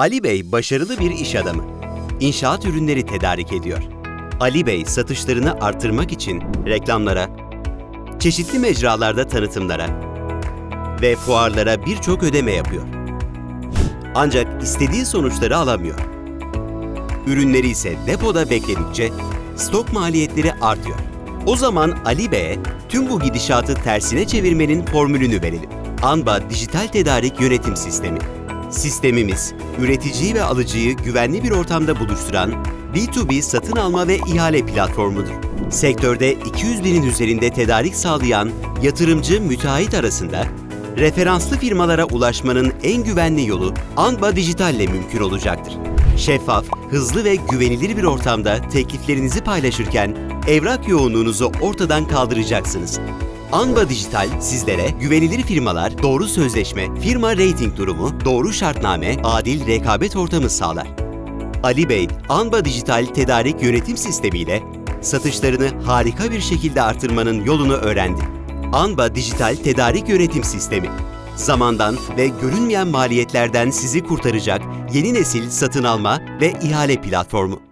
Ali Bey başarılı bir iş adamı. İnşaat ürünleri tedarik ediyor. Ali Bey satışlarını artırmak için reklamlara, çeşitli mecralarda tanıtımlara ve fuarlara birçok ödeme yapıyor. Ancak istediği sonuçları alamıyor. Ürünleri ise depoda bekledikçe stok maliyetleri artıyor. O zaman Ali Bey'e tüm bu gidişatı tersine çevirmenin formülünü verelim. Anba Dijital Tedarik Yönetim Sistemi. Sistemimiz, üreticiyi ve alıcıyı güvenli bir ortamda buluşturan B2B satın alma ve ihale platformudur. Sektörde 200 binin üzerinde tedarik sağlayan yatırımcı müteahhit arasında referanslı firmalara ulaşmanın en güvenli yolu Anba Dijital ile mümkün olacaktır. Şeffaf, hızlı ve güvenilir bir ortamda tekliflerinizi paylaşırken evrak yoğunluğunuzu ortadan kaldıracaksınız. Anba Dijital sizlere güvenilir firmalar, doğru sözleşme, firma rating durumu, doğru şartname, adil rekabet ortamı sağlar. Ali Bey, Anba Dijital Tedarik Yönetim Sistemi ile satışlarını harika bir şekilde artırmanın yolunu öğrendi. Anba Dijital Tedarik Yönetim Sistemi. Zamandan ve görünmeyen maliyetlerden sizi kurtaracak yeni nesil satın alma ve ihale platformu.